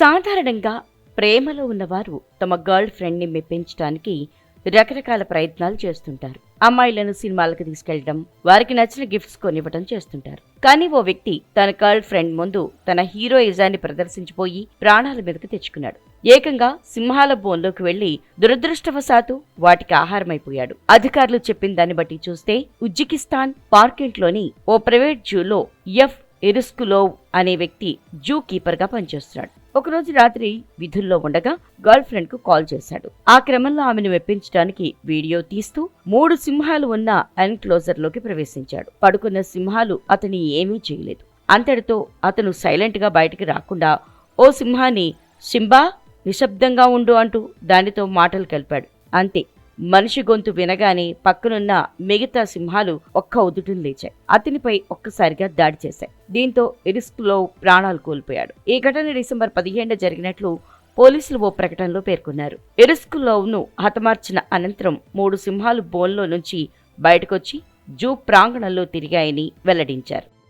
సాధారణంగా ప్రేమలో ఉన్నవారు తమ గర్ల్ ఫ్రెండ్ని మెప్పించడానికి రకరకాల ప్రయత్నాలు చేస్తుంటారు. అమ్మాయిలను సినిమాలకు తీసుకెళ్ళడం వారికి నచ్చిన గిఫ్ట్స్ కొనివ్వడం చేస్తుంటారు. కానీ ఓ వ్యక్తి తన గర్ల్ ఫ్రెండ్ ముందు తన హీరోయిజాన్ని ప్రదర్శించిపోయి ప్రాణాల మీదకు తెచ్చుకున్నాడు. ఏకంగా సింహాల బోన్లోకి వెళ్ళి దురదృష్టవశాత్తు వాటికి ఆహారమైపోయాడు. అధికారులు చెప్పిన దాన్ని బట్టి చూస్తే ఉజ్బెకిస్తాన్ పార్కెంట్లోని ఓ ప్రైవేట్ జూలో ఎఫ్ ఎరుస్కులోవ్ అనే వ్యక్తి జూ కీపర్గా పనిచేస్తున్నాడు. ఒకరోజు రాత్రి విధుల్లో ఉండగా గర్ల్ ఫ్రెండ్కు కాల్ చేశాడు. ఆ క్రమంలో ఆమెను మెప్పించడానికి వీడియో తీస్తూ మూడు సింహాలు ఉన్న ఎన్క్లోజర్లోకి ప్రవేశించాడు. పడుకున్న సింహాలు అతని ఏమీ చేయలేదు. అంతటితో అతను సైలెంట్గా బయటికి రాకుండా ఓ సింహాన్ని సింబా నిశ్శబ్దంగా ఉండు అంటూ దానితో మాటలు కలిపాడు. అంతే. మనిషి గొంతు వినగానే పక్కనున్న మిగతా సింహాలు ఒక్క ఉదుటును లేచాయి. అతనిపై ఒక్కసారిగా దాడి చేశాయి. దీంతో ఇరిస్క్లో ప్రాణాలు కోల్పోయాడు. ఈ ఘటన డిసెంబర్ పదిహేను జరిగినట్లు పోలీసులు ఓ ప్రకటనలో పేర్కొన్నారు. ఇరిస్క్లోవ్ను హతమార్చిన అనంతరం మూడు సింహాలు బోన్లో నుంచి బయటకొచ్చి జూ ప్రాంగణంలో తిరిగాయని వెల్లడించారు.